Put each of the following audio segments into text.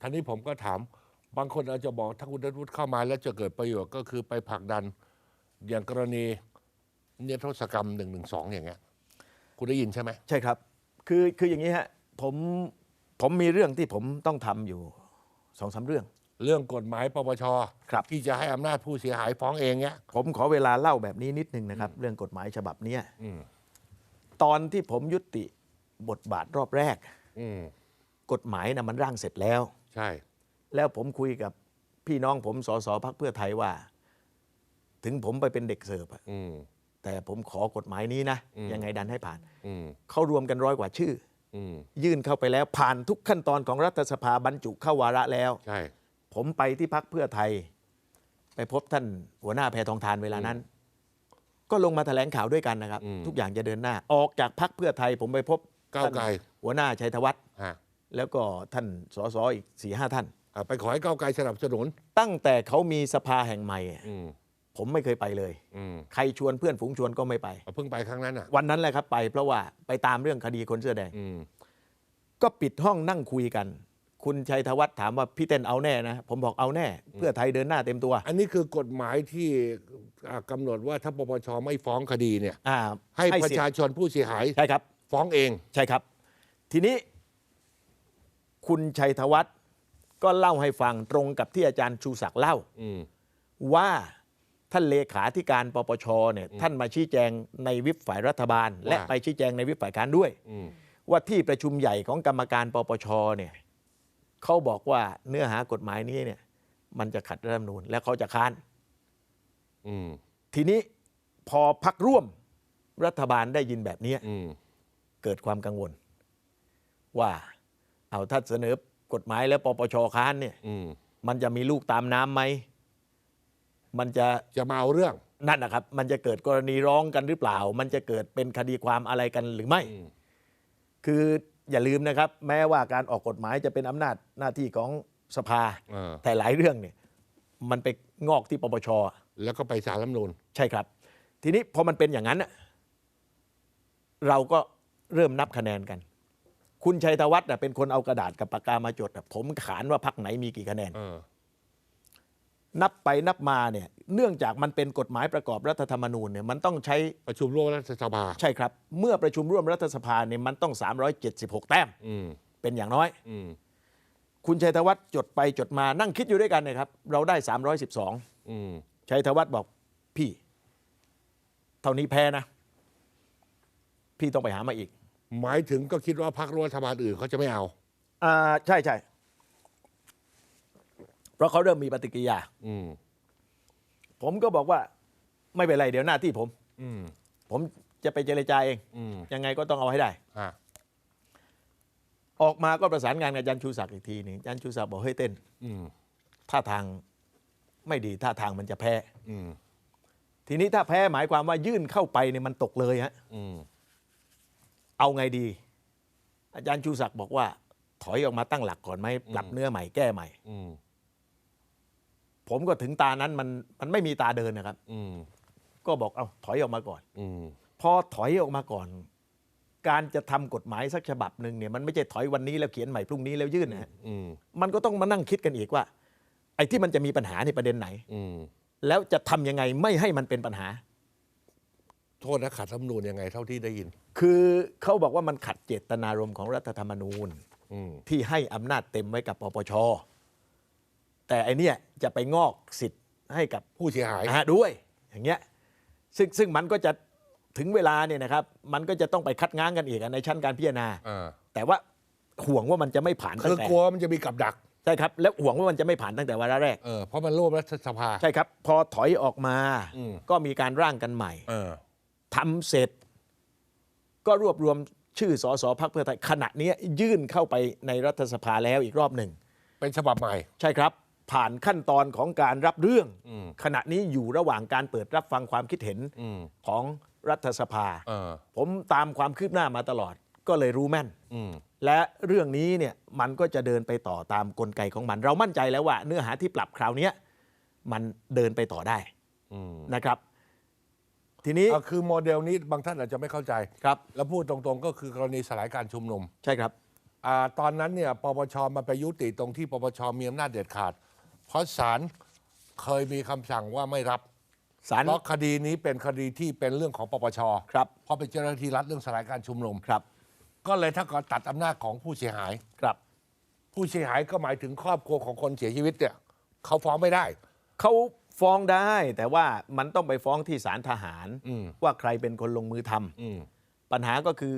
ท่านี้ผมก็ถามบางคนอาจจะบอกถ้าคุณนัทวุฒิเข้ามาแล้วจะเกิดประโยชน์ก็คือไปผลักดันอย่างกรณีเนรโทษกรรมหนึ่งหนึ่งสองอย่างเงี้ย คุณได้ยินใช่ไหมใช่ครับ คือคืออย่างนี้ฮะผมผมมีเรื่องที่ผมต้องทำอยู่สองสามเรื่อง เรื่องกฎหมายปปชครับที่จะให้อำนาจผู้เสียหายฟ้องเองเงี้ย ผมขอเวลาเล่าแบบนี้นิดนึงนะครับ เรื่องกฎหมายฉบับเนี้ยอืมตอนที่ผมยุติบทบาทรอบแรกอืมกฎหมายนะมันร่างเสร็จแล้ว ใช่ แล้วผมคุยกับพี่น้องผมสสพักเพื่อไทยว่า ถึงผมไปเป็นเด็กเสิร์ฟอะอืม แต่ผมขอกฎหมายนี้นะ อืม ยังไงดันให้ผ่าน อืมเขารวมกันร้อยกว่าชื่อ อืมยื่นเข้าไปแล้วผ่านทุกขั้นตอนของรัฐสภาบรรจุเข้าวาระแล้ว ใช่ ผมไปที่พักเพื่อไทย ไปพบท่านหัวหน้าแพทองทานเวลานั้น ก็ลงมาแถลงข่าวด้วยกันนะครับทุกอย่างจะเดินหน้า ออกจากพักเพื่อไทย ผมไปพบก้าวไกล ท่นหัวหน้าชัยธวัฒน์ฮะ แล้วก็ท่านสสอีกสี่ห้าท่าน อะไปขอให้ก้าวไกลสนับสนุน ตั้งแต่เขามีสภาแห่งใหม่ อืมผมไม่เคยไปเลย อืมใครชวนเพื่อนฝูงชวนก็ไม่ไปเพิ่งไปครั้งนั้นอะ วันนั้นแหละครับไปเพราะว่าไปตามเรื่องคดีคนเสื้อแดง อืมก็ปิดห้องนั่งคุยกัน คุณชัยธวัฒน์ถามว่าพี่เต้นเอาแน่นะ ผมบอกเอาแน่ เพื่อไทยเดินหน้าเต็มตัว อันนี้คือกฎหมายที่อะกำหนดว่าถ้าปปชไม่ฟ้องคดีเนี่ย อ่าให้ประเสียชาชนผู้เสียหายใช่ครับ ฟ้องเอง ใช่ครับ ทีนี้ คุณชัยธวัฒน์ก็เล่าให้ฟังตรงกับที่อาจารย์ชูศักดิ์เล่าอืมว่าท่านเลขาธิการปปชเนี่ยท่านมาชี้แจงในวิปฝ่ายรัฐบาล และไปชี้แจงในวิปฝ่ายค้านด้วยอืมว่าที่ประชุมใหญ่ของกรรมการปปชเนี่ยเขาบอกว่าเนื้อหากฎหมายนี้เนี่ย มันจะขัดรัฐธรรมนูญและเขาจะค้านอืมทีนี้พอพักร่วมรัฐบาลได้ยินแบบนี้อืมเกิดความกังวลว่า เอาถ้าเสนอกฎหมายแล้วปปชค้านเนี่ยอืมมันจะมีลูกตามน้ำไหมมันจะจะมาเอาเรื่องนั่นนะครับ มันจะเกิดกรณีร้องกันหรือเปล่า มันจะเกิดเป็นคดีความอะไรกันหรือไม่อืมคืออย่าลืมนะครับ แม้ว่าการออกกฎหมายจะเป็นอำนาจหน้าที่ของสภาเออแต่หลายเรื่องเนี่ย มันไปงอกที่ปปชแล้วก็ไปสารรัฐธรรมนูนใช่ครับ ทีนี้พอมันเป็นอย่างนั้นน่ะเราก็เริ่มนับคะแนนกัน คุณชัยธวัฒน์น่ะเป็นคนเอากระดาษกับปากกามาจดน่ะผมขานว่าพักไหนมีกี่คะแนนเออนับไปนับมาเนี่ย เนื่องจากมันเป็นกฎหมายประกอบรัฐธรรมนูญเนี่ยมันต้องใช้ประชุมร่วมรัฐสภา ใช่ครับ เมื่อประชุมร่วมรัฐสภาเนี่ยมันต้อง 376 แต้มอืมเป็นอย่างน้อยอืมคุณชัยธวัฒน์จดไปจดมานั่งคิดอยู่ด้วยกันนะครับ เราได้ 312อืมชัยธวัฒน์บอกพี่ เท่านี้แพ้นะ พี่ต้องไปหามาอีก หมายถึงก็คิดว่าพรรครัฐบาลอื่นเขาจะไม่เอา อ่าใช่ใช่เพราะเขาเริ่มมีปฏิกิริยา อืมผมก็บอกว่าไม่เป็นไรเดี๋ยวหน้าที่ผม อืมผมจะไปเจรจาเอง อืมยังไงก็ต้องเอาให้ได้ฮะออกมาก็ประสานงานกับอาจารย์ชูศักดิ์อีกทีหนึ่งอาจารย์ชูศักดิ์บอกเฮ้ยเต้น อืมท่าทางไม่ดีท่าทางมันจะแพ้ อืมทีนี้ถ้าแพ้หมายความว่ายื่นเข้าไปเนี่ยมันตกเลยฮะ อืม เอาไงดี อาจารย์ชูศักดิ์บอกว่า ถอยออกมาตั้งหลักก่อนไหมปรับเนื้อใหม่แก้ใหม่อืมผมก็ถึงตานั้นมันมันไม่มีตาเดินนะครับอืมก็บอกเอาถอยออกมาก่อนอืมพอถอยออกมาก่อน การจะทำกฎหมายสักฉบับหนึ่งเนี่ยมันไม่ใช่ถอยวันนี้แล้วเขียนใหม่พรุ่งนี้แล้วยื่นนะฮะอืมมันก็ต้องมานั่งคิดกันอีกว่า ไอ้ที่มันจะมีปัญหาในประเด็นไหนอืมแล้วจะทำยังไงไม่ให้มันเป็นปัญหา โทษนะขัดรัฐธรรมนูญยังไงเท่าที่ได้ยิน คือเขาบอกว่ามันขัดเจตนารมณ์ของรัฐธรรมนูญอืมที่ให้อำนาจเต็มไว้กับปปช แต่ไอเนี่ยจะไปงอกสิทธิ์ให้กับ ผู้เสียหาย อ่าด้วยอย่างเงี้ยซึ่งซึ่งมันก็จะถึงเวลาเนี่ยนะครับ มันก็จะต้องไปคัดง้างกันอีกอะในชั้นการพิจารณา อ่า แต่ว่าห่วงว่ามันจะไม่ผ่านตั้คืองแต่กลัวมันจะมีกับดักใช่ครับ แล้วห่วงว่ามันจะไม่ผ่านตั้งแต่วาระแรก เออเพราะมันร่วมรัฐสภา ใช่ครับ พอถอยออกมาอืม ก็มีการร่างกันใหม่ เออ ทำเสร็จ ก็รวบรวมชื่อสสพักเพื่อไทยขณะนี้ยื่นเข้าไปในรัฐสภาแล้วอีกรอบหนึ่ง เป็นฉบับใหม่ ใช่ครับ ผ่านขั้นตอนของการรับเรื่องอืมขณะนี้อยู่ระหว่างการเปิดรับฟังความคิดเห็นอืมของรัฐสภาเออผมตามความคืบหน้ามาตลอด ก็เลยรู้แม่นอืมและเรื่องนี้เนี่ยมันก็จะเดินไปต่อตามกลไกของมัน เรามั่นใจแล้วว่า เนื้อหาที่ปรับคราวเนี้ยมันเดินไปต่อได้อืมนะครับ ทีนี้อะคือโมเดลนี้บางท่านอาจจะไม่เข้าใจ ครับ แล้วพูดตรงๆก็คือกรณีสลายการชุมนุมใช่ครับอ่าตอนนั้นเนี่ยปปชมาไปยุติตรงที่ปปชมีอำนาจเด็ดขาด เพราะศาลเคยมีคำสั่งว่าไม่รับศาลเพราะคดีนี้เป็นคดีที่เป็นเรื่องของปปชครับ เพราะเป็นเจ้าหน้าที่รัฐเรื่องสลายการชุมนุม ครับก็เลยถ้าก็ตัดอำนาจของผู้เสียหาย ครับ ผู้เสียหายก็หมายถึงครอบครัวของคนเสียชีวิตเนี่ยเขาฟ้องไม่ได้ เขา ฟ้องได้แต่ว่ามันต้องไปฟ้องที่ศาลทหาร อืม ว่าใครเป็นคนลงมือทำ อืม ปัญหาก็คือ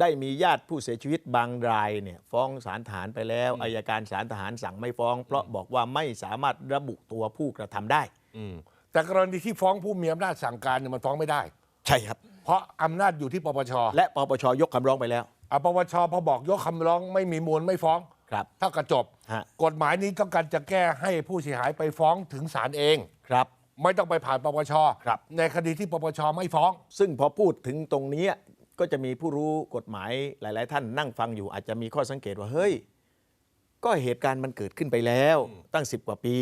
ได้มีญาติผู้เสียชีวิตบางรายเนี่ยฟ้องศาลทหารไปแล้วอายการศาลทหารสั่งไม่ฟ้อง เพราะบอกว่าไม่สามารถระบุตัวผู้กระทำได้ อืม แต่กรณีที่ฟ้องผู้มีอำนาจสั่งการเนี่ยมันฟ้องไม่ได้ ใช่ครับ เพราะอำนาจอยู่ที่ปปชและปปชยกคำร้องไปแล้ว อะปปชพอบอกยกคำร้องไม่มีมูลไม่ฟ้อง ครับ เท่ากับจบ ฮะ กฎหมายนี้ต้องการจะแก้ให้ผู้เสียหายไปฟ้องถึงศาลเอง ครับ ไม่ต้องไปผ่านปปชครับ ในคดีที่ปปชไม่ฟ้อง ซึ่งพอพูดถึงตรงนี้ก็จะมีผู้รู้กฎหมายหลาย ๆ ท่านนั่งฟังอยู่อาจจะมีข้อสังเกตว่าเฮ้ย ก็เหตุการณ์มันเกิดขึ้นไปแล้ว ตั้งสิบกว่าปี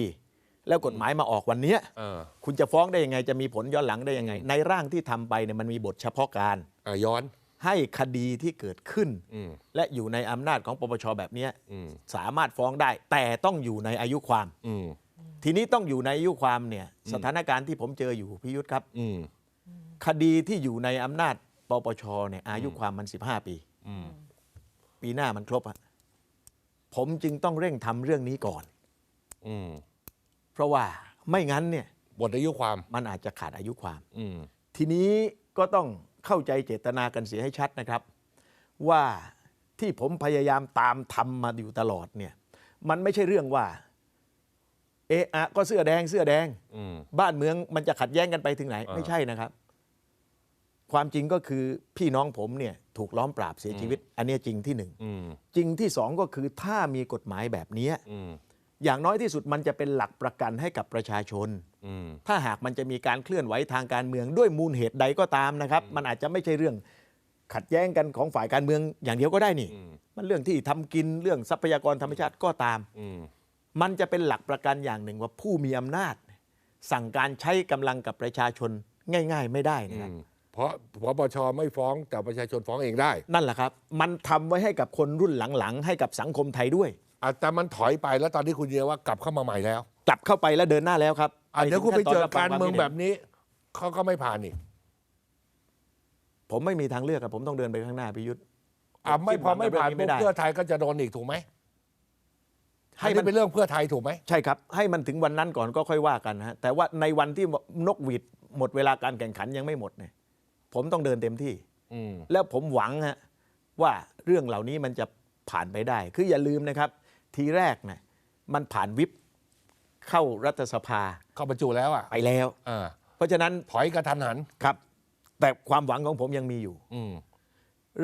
แล้วกฎหมายมาออกวันเนี้ยเออ คุณจะฟ้องได้ยังไงจะมีผลย้อนหลังได้ยังไง ในร่างที่ทำไปเนี่ยมันมีบทเฉพาะการ อะย้อน ให้คดีที่เกิดขึ้นอืมและอยู่ในอำนาจของปปชแบบเนี้ยอืมสามารถฟ้องได้ แต่ต้องอยู่ในอายุความอืมทีนี้ต้องอยู่ในอายุความเนี่ยสถานการณ์ที่ผมเจออยู่พิยุทธครับอืมคดีที่อยู่ในอำนาจปปชเนี่ยอายุความมัน 15 ปีอืมปีหน้ามันครบอะผมจึงต้องเร่งทำเรื่องนี้ก่อนอืมเพราะว่าไม่งั้นเนี่ยบทอายุความมันอาจจะขาดอายุความอืมทีนี้ก็ต้อง เข้าใจเจตนากันเสียให้ชัดนะครับ ว่าที่ผมพยายามตามทำมาอยู่ตลอดเนี่ยมันไม่ใช่เรื่องว่าเอะอะก็เสื้อแดงเสื้อแดงอืมบ้านเมืองมันจะขัดแย้งกันไปถึงไหนอ่าไม่ใช่นะครับ ความจริงก็คือพี่น้องผมเนี่ยถูกล้อมปราบเสียชีวิต อันเนี้ยจริงที่หนึ่งอืมจริงที่สองก็คือถ้ามีกฎหมายแบบเนี้ยอืมอย่างน้อยที่สุดมันจะเป็นหลักประกันให้กับประชาชนอืม ถ้าหากมันจะมีการเคลื่อนไหวทางการเมืองด้วยมูลเหตุใดก็ตามนะครับ มันอาจจะไม่ใช่เรื่องขัดแย้งกันของฝ่ายการเมืองอย่างเดียวก็ได้นี่อืมมันเรื่องที่ทำกินเรื่องทรัพยากรธรรมชาติก็ตามอืมมันจะเป็นหลักประกันอย่างหนึ่งว่าผู้มีอำนาจ สั่งการใช้กำลังกับประชาชนง่าย ๆ ไม่ได้อืนะครับมเพราะปปชไม่ฟ้องแต่ประชาชนฟ้องเองได้ นั่นแหละครับ มันทำไว้ให้กับคนรุ่นหลังๆ ให้กับสังคมไทยด้วย อะแต่มันถอยไปแล้วตอนนี้คุณเดียว่ากลับเข้ามาใหม่แล้วกลับเข้าไปแล้วเดินหน้าแล้วครับอะเดี๋ยวคุณไปเจอการเมืองแบบนี้นี้เขาก็ไม่ผ่านนี่ผมไม่มีทางเลือกครับผมต้องเดินไปข้างหน้าพิยุทธ์อะไม่พอไม่ผ่านไม่ปุ๊บได้เพื่อไทยก็จะโดนอีกถูกไหมให้ให้มัมันนเป็นเรื่องเพื่อไทยถูกไหมใช่ครับ ให้มันถึงวันนั้นก่อนก็ค่อยว่ากันฮะแต่ว่าในวันที่นกหวีดหมดเวลาการแข่งขันยังไม่หมดเนี่ยผมต้องเดินเต็มที่อืมแล้วผมหวังฮะว่าเรื่องเหล่านี้มันจะผ่านไปได้ คืออย่าลืมนะครับ ทีแรกนะมันผ่านวิปเข้ารัฐสภาเข้าบรรจุแล้วอะไปแล้วอ่าเพราะฉะนั้นถอยกระทันหัน ครับ แต่ความหวังของผมยังมีอยู่ อืม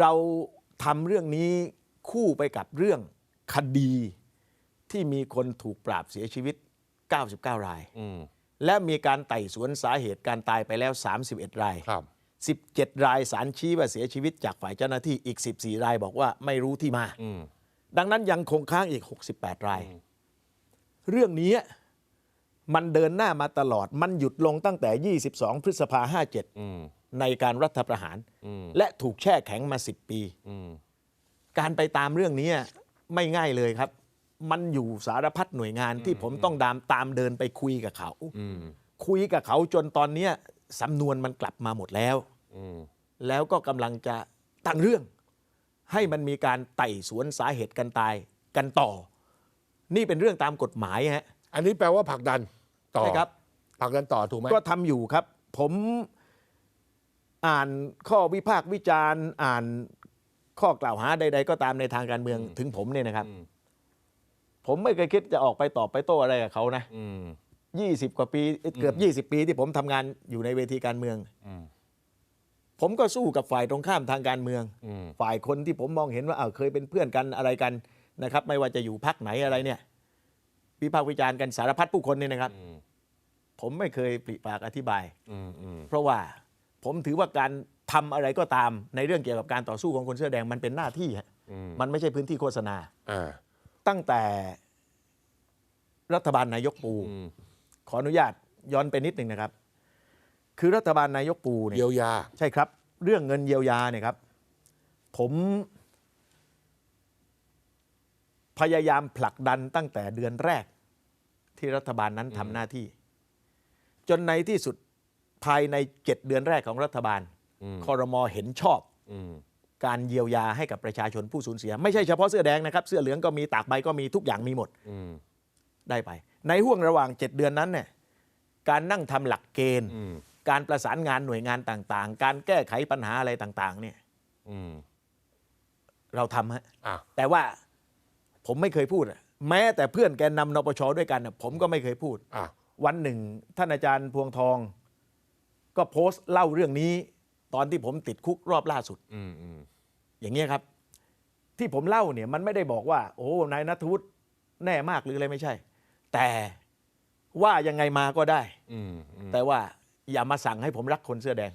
เราทำเรื่องนี้คู่ไปกับเรื่องคดีที่มีคนถูกปราบเสียชีวิต 99 ราย อืม และมีการไต่สวนสาเหตุการตายไปแล้ว 31 ราย ครับ 17 รายสารชี้ว่าเสียชีวิตจากฝ่ายเจ้าหน้าที่อีก 14 รายบอกว่าไม่รู้ที่มา อืม ดังนั้นยังคงค้างอีก 68 ราย เรื่องนี้มันเดินหน้ามาตลอด มันหยุดลงตั้งแต่ 22 พฤษภาอืม57 ในการรัฐประหารอืมและถูกแช่แข็งมา 10 ปีอืมการไปตามเรื่องนี้ไม่ง่ายเลยครับ มันอยู่สารพัดหน่วยงานที่ผมต้องตามตามเดินไปคุยกับเขาอืมคุยกับเขาจนตอนเนี้ยสำนวนมันกลับมาหมดแล้วอืมแล้วก็กำลังจะตั้งเรื่อง ให้มันมีการไต่สวนสาเหตุกันตายกันต่อ นี่เป็นเรื่องตามกฎหมายฮะอันนี้แปลว่าผลักดันต่อใช่ครับผลักดันต่อถูกไหมก็ทำอยู่ครับ ผมอ่านข้อวิพากษ์วิจารณ์ อ่านข้อกล่าวหาใด ๆ ก็ตามในทางการเมืองถึงผมเนี่ยนะครับอืมผมไม่เคยคิดจะออกไปตอบไปโต้อะไรกับเขานะอืมยี่สิบกว่าปี เกือบ20ปีที่ผมทำงานอยู่ในเวทีการเมืองอืม ผมก็สู้กับฝ่ายตรงข้ามทางการเมืองอืมฝ่ายคนที่ผมมองเห็นว่าเอ้าเคยเป็นเพื่อนกันอะไรกันนะครับ ไม่ว่าจะอยู่พักไหนอะไรเนี่ยวิพากษ์วิจารณ์กันสารพัดผู้คนเนี่ยนะครับอืมผมไม่เคยปริปากอธิบายอืมอืมเพราะว่าผมถือว่าการทำอะไรก็ตามในเรื่องเกี่ยวกับการต่อสู้ของคนเสื้อแดงมันเป็นหน้าที่ฮะอืมมันไม่ใช่พื้นที่โฆษณาอ่าตั้งแต่รัฐบาลนายกปูอืมขออนุญาตย้อนไปนิดหนึ่งนะครับ คือรัฐบาลนายกปูเนี่ยเยียวยา ใช่ครับ เรื่องเงินเยียวยาเนี่ยครับ ผม พยายามผลักดันตั้งแต่เดือนแรก ที่รัฐบาลนั้นทำหน้าที่ จนในที่สุดภายในเจ็ดเดือนแรกของรัฐบาลคอรมอเห็นชอบอืมการเยียวยาให้กับประชาชนผู้สูญเสีย ไม่ใช่เฉพาะเสื้อแดงนะครับ เสื้อเหลืองก็มีตากใบก็มีทุกอย่างมีหมดอืมได้ไป ในห่วงระหว่าง7เดือนนั้นเนี่ยการนั่งทำหลักเกณฑ์อืม การประสานงานหน่วยงานต่างๆ การแก้ไขปัญหาอะไรต่าง ๆ เนี่ยอืมเราทำฮะอะแต่ว่าผมไม่เคยพูดอะแม้แต่เพื่อนแกนนำนปชด้วยกันน่ะผมก็ไม่เคยพูดอะวันหนึ่ง ท่านอาจารย์พวงทอง ก็โพสต์เล่าเรื่องนี้ ตอนที่ผมติดคุกรอบล่าสุดอืมอืมอย่างเงี้ยครับ ที่ผมเล่าเนี่ย มันไม่ได้บอกว่า โอ้นายนัทวุฒิแน่มากหรืออะไรไม่ใช่ แต่ว่ายังไงมาก็ได้อืมอืมแต่ว่า อย่ามาสั่งให้ผมรักคนเสื้อแดง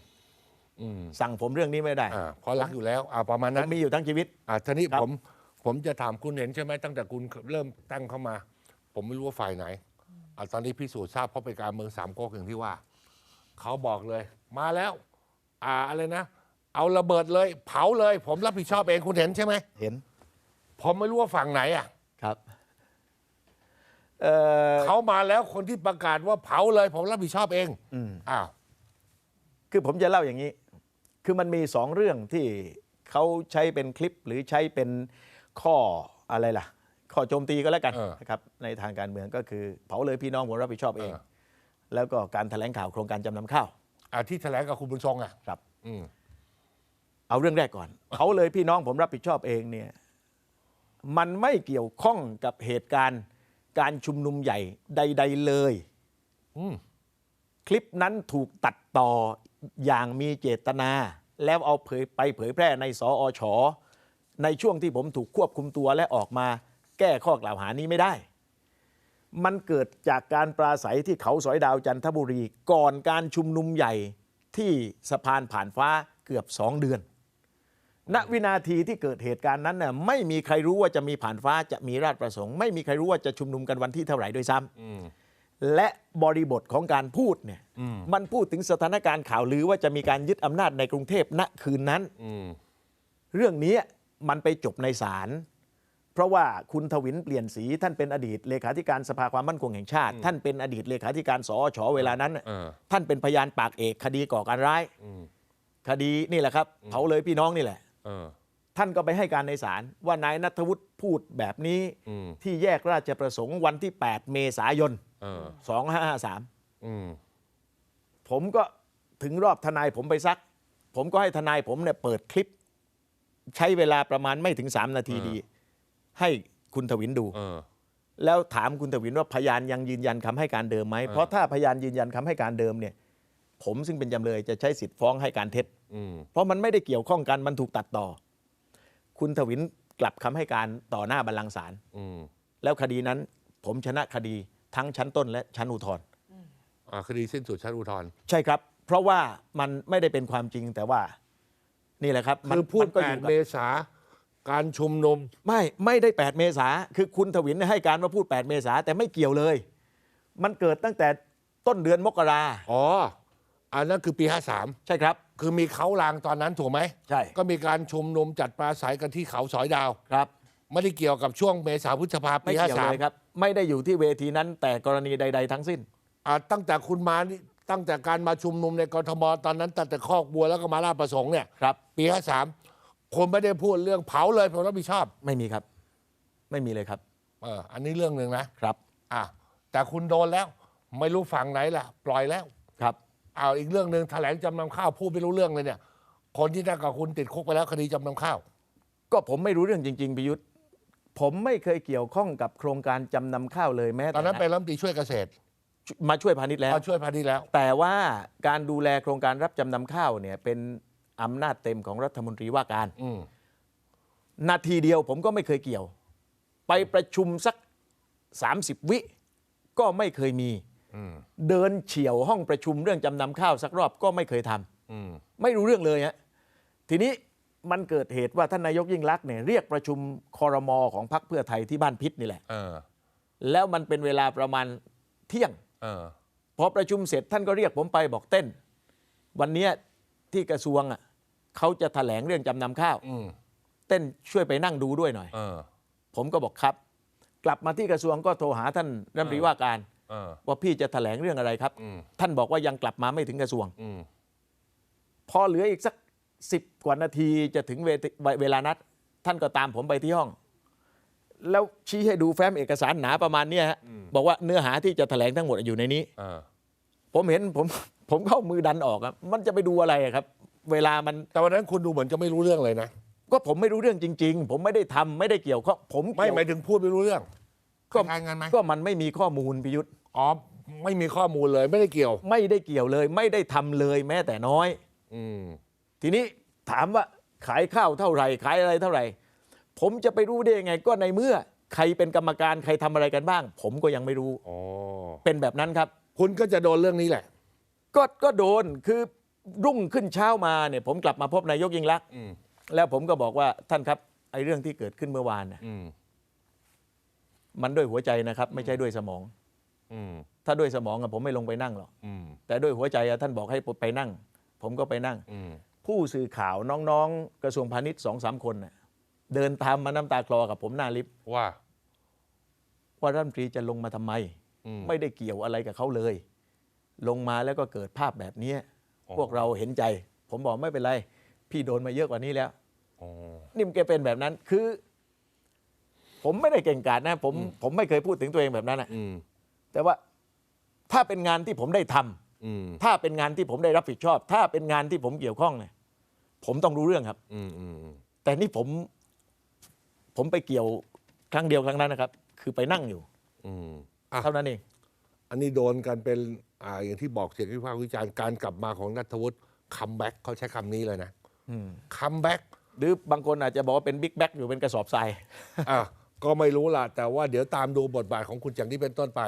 อืมสั่งผมเรื่องนี้ไม่ได้อ่าเพราะรักอยู่แล้วอ่าประมาณผนั้มนมีอยู่ทั้งชีวิต อ่าทีนี้ครับ ผมผมจะถามคุณเห็นใช่ไหมตั้งแต่คุณเริ่มตั้งเข้ามา ผมไม่รู้ว่าฝ่ายไหนอ่าตอนนี้พิสูจน์ทราบเพราะเป็นการเมืองสามก๊กอย่างที่ว่าเขาบอกเลย มาแล้ว อ่าอะไรนะ เอาระเบิดเลย เผาเลย ผมรับผิดชอบเองคุณเห็นใช่ไหมเห็นผมไม่รู้ว่าฝั่งไหนอะ ครับ เอ่อเขามาแล้วคนที่ประกาศว่าเผาเลยผมรับผิดชอบเองอืมอ้าวคือผมจะเล่าอย่างนี้ คือมันมีสองเรื่องที่เขาใช้เป็นคลิปหรือใช้เป็นข้ออะไรล่ะ ข้อโจมตีก็แล้วกันเออนะครับ ในทางการเมืองก็คือ เผาเลยพี่น้องผมรับผิดชอบเองเออแล้วก็การแถลงข่าวโครงการจำนำข้าวอ่าที่แถลงกับคุณบุญทรงอะครับอืมเอาเรื่องแรกก่อนเขาเลยพี่น้องผมรับผิดชอบเองเนี่ย มันไม่เกี่ยวข้องกับเหตุการณ์ การชุมนุมใหญ่ใด ๆ เลยอืมคลิปนั้นถูกตัดต่ออย่างมีเจตนา แล้วเอาเผยไปเผยแพร่ในสอชในช่วงที่ผมถูกควบคุมตัวและออกมา แก้ข้อกล่าวหานี้ไม่ได้ มันเกิดจากการปราศัยที่เขาสอยดาวจันทบุรี ก่อนการชุมนุมใหญ่ที่สะพานผ่านฟ้าเกือบสองเดือน ณวินาทีที่เกิดเหตุการณ์นั้นน่ะไม่มีใครรู้ว่าจะมีผ่านฟ้าจะมีราชประสงค์ ไม่มีใครรู้ว่าจะชุมนุมกันวันที่เท่าไหร่ด้วยซ้ำอืมและบริบทของการพูดเนี่ยอืมมันพูดถึงสถานการณ์ข่าวลือว่าจะมีการยึดอำนาจในกรุงเทพณคืนนั้นอืมเรื่องนี้มันไปจบในศาลเพราะว่าคุณทวินเปลี่ยนสีท่านเป็นอดีตเลขาธิการสภาความมั่นคงแห่งชาติ ท่านเป็นอดีตเลขาธิการสอชเวลานั้นน่ะเออท่านเป็นพยานปากเอกคดีก่อการร้ายอืมคดีนี่แหละครับเผาเลยพี่น้องนี่แหละเออ ท่านก็ไปให้การในศาลว่านายนัทวุฒิพูดแบบนี้อืมที่แยกราชประสงค์วันที่ 8 เมษายนเออ2553อืมผมก็ถึงรอบทนายผมไปซัก ผมก็ให้ทนายผมเนี่ยเปิดคลิป ใช้เวลาประมาณไม่ถึง 3 นาทีดี ให้คุณทวินดูเออแล้วถามคุณทวินว่าพยานยังยืนยันคำให้การเดิมไหมเออเพราะถ้าพยานยืนยันคำให้การเดิมเนี่ย ผมซึ่งเป็นจำเลยจะใช้สิทธิ์ฟ้องให้การเท็จอืม เพราะมันไม่ได้เกี่ยวข้องกันมันถูกตัดต่อ คุณทวินกลับคำให้การต่อหน้าบัลลังก์ศาลอืมแล้วคดีนั้นผมชนะคดีทั้งชั้นต้นและชั้นอุทธรณ์อ่าคดีสิ้นสุดชั้นอุทธรณ์ใช่ครับ เพราะว่ามันไม่ได้เป็นความจริงแต่ว่า นี่แหละครับมันคือพูดมันก็อยู่8กับ เมษาการชุมนุม ไม่ไม่ได้ 8 เมษาคือคุณทวินให้การว่าพูด 8 เมษาแต่ไม่เกี่ยวเลย มันเกิดตั้งแต่ต้นเดือนมกราอ๋อ อันนั้นคือปี 53 ใช่ครับ คือมีเขาลางตอนนั้นถูกไหมใช่ ก็มีการชุมนุมจัดปราศัยกันที่เขาสอยดาว ครับไม่ได้เกี่ยวกับช่วงเมษาพฤษภาไม่ปีเกี่ยวเลยครับ ไม่ได้อยู่ที่เวทีนั้นแต่กรณีใด ๆ ทั้งสิ้น53อ่าตั้งแต่คุณมานี่ตั้งแต่การมาชุมนุมในกรทมตอนนั้นตั้งแต่คอกบัวแล้วก็มาลาดประสงค์เนี่ยครับ ปี53คนไม่ได้พูดเรื่องเผาเลยผมรับผิดชอบไม่มีครับ ไม่มีเลยครับเอออันนี้เรื่องหนึ่งนะครับ อะแต่คุณโดนแล้ว ไม่รู้ฝั่งไหนล่ะ ปล่อยแล้ว ครับ เอาอีกเรื่องหนึ่งแถลงจำนำข้าวพูดไม่รู้เรื่องเลยเนี่ย คนที่นั่งกับคุณติดคุกไปแล้วคดีจำนำข้าว ก็ผมไม่รู้เรื่องจริงๆพิยุทธ์ผมไม่เคยเกี่ยวข้องกับโครงการจำนำข้าวเลยแม้ตอแต่นนั้นเป็นรัฐมนตรีช่วยเกษตรมาช่วยพาณิชย์แล้วเขาช่วยพาณิชย์แล้ว แต่ว่าการดูแลโครงการรับจำนำข้าวเนี่ยเป็นอำนาจเต็มของรัฐมนตรีว่าการ อืมนาทีเดียวผมก็ไม่เคยเกี่ยว ไปประชุมสัก 30 วิก็ไม่เคยมีอืม เดินเฉียวห้องประชุมเรื่องจำนำข้าวสักรอบก็ไม่เคยทำอืมไม่รู้เรื่องเลยฮะทีนี้มันเกิดเหตุว่าท่านนายกยิ่งรักษณ์เนี่ยเรียกประชุมคอรมอของพรรคเพื่อไทยที่บ้านพิษนี่แหละ เออ แล้วมันเป็นเวลาประมาณเที่ยง เออ พอประชุมเสร็จท่านก็เรียกผมไปบอกเต้น วันเนี้ยที่กระทรวงอะเขาจะแถลงเรื่องจำนำข้าว อืมเต้นช่วยไปนั่งดูด้วยหน่อย เออ ผมก็บอกครับ กลับมาที่กระทรวงก็โทรหาท่านรัฐมนตรีว่าการเออ ว่าพี่จะแถลงเรื่องอะไรครับอืมท่านบอกว่ายังกลับมาไม่ถึงกระทรวงอืมพอเหลืออีกสักสิบกว่านาทีจะถึงเวทีเวลานัด ท่านก็ตามผมไปที่ห้อง แล้วชี้ให้ดูแฟ้มเอกสารหนาประมาณเนี้ยฮะบอกว่าเนื้อหาที่จะแถลงทั้งหมดอยู่ในนี้เออผมเห็นผมผมเข้ามือดันออกอะมันจะไปดูอะไรอะครับ เวลามันแต่วันนั้นคุณดูเหมือนจะไม่รู้เรื่องเลยนะก็ผมไม่รู้เรื่องจริง ๆ ผมไม่ได้ทำไม่ได้เกี่ยวข้องผมไม่เกี่ยวหมายถึงพูดไม่รู้เรื่อง ก็รายงานไหมก็มันไม่มีข้อมูลพิยุทธ์อ๋อไม่มีข้อมูลเลยไม่ได้เกี่ยว ไม่ได้เกี่ยวเลย ไม่ได้ทำเลยแม้แต่น้อย อืมทีนี้ถามว่าขายข้าวเท่าไหร่ขายอะไรเท่าไหร่ ผมจะไปรู้ได้ยังไง ก็ในเมื่อใครเป็นกรรมการใครทำอะไรกันบ้าง ผมก็ยังไม่รู้อ๋อเป็นแบบนั้นครับ คุณก็จะโดนเรื่องนี้แหละ ก็ก็โดนคือรุ่งขึ้นเช้ามาเนี่ย ผมกลับมาพบนายกยิ่งลักษณ์อืมแล้วผมก็บอกว่าท่านครับไอ้เรื่องที่เกิดขึ้นเมื่อวานน่ะอื มมันด้วยหัวใจนะครับ ไม่ใช่ด้วยสมอง อืมถ้าด้วยสมองอะผมไม่ลงไปนั่งหรอก อืมแต่ด้วยหัวใจอะท่านบอกให้ผมไปนั่ง ผมก็ไปนั่ง อืมผู้สื่อข่าวน้องๆ กระทรวงพาณิชย์สองสามคนน่ะเดินตามมาน้ำตาคลอกับผมหน้าลิฟต์ว่า ว่ารัฐมนตรีจะลงมาทำไม อืม ไม่ได้เกี่ยวอะไรกับเขาเลย ลงมาแล้วก็เกิดภาพแบบนี้อ๋อ พวกเราเห็นใจ ผมบอกไม่เป็นไร พี่โดนมาเยอะกว่านี้แล้ว อ๋อ นี่มันแกเป็นแบบนั้น คือ ผมไม่ได้เก่งกาจนะ ผมผมไม่เคยพูดถึงตัวเองแบบนั้นนะอืมแต่ว่าถ้าเป็นงานที่ผมได้ทำอืมถ้าเป็นงานที่ผมได้รับผิดชอบ ถ้าเป็นงานที่ผมเกี่ยวข้องเนี่ยผมต้องรู้เรื่องครับอืมอืมอืมแต่นี่ผม ผมไปเกี่ยวครั้งเดียวครั้งนั้นนะครับ คือไปนั่งอยู่อืมอะเท่านั้นเองอันนี้โดนกันเป็นอ่าอย่างที่บอกเสียงวิพากษ์วิจารณ์การกลับมาของนัทวุฒิคัมแบ็กเขาใช้คำนี้เลยนะคัมแบ็กหรือบางคนอาจจะบอกว่าเป็นบิ๊กแบ็กอยู่เป็นกระสอบทรายอะ ก็ไม่รู้ล่ะ แต่ว่าเดี๋ยวตามดูบทบาทของคุณจากนี้เป็นต้นไป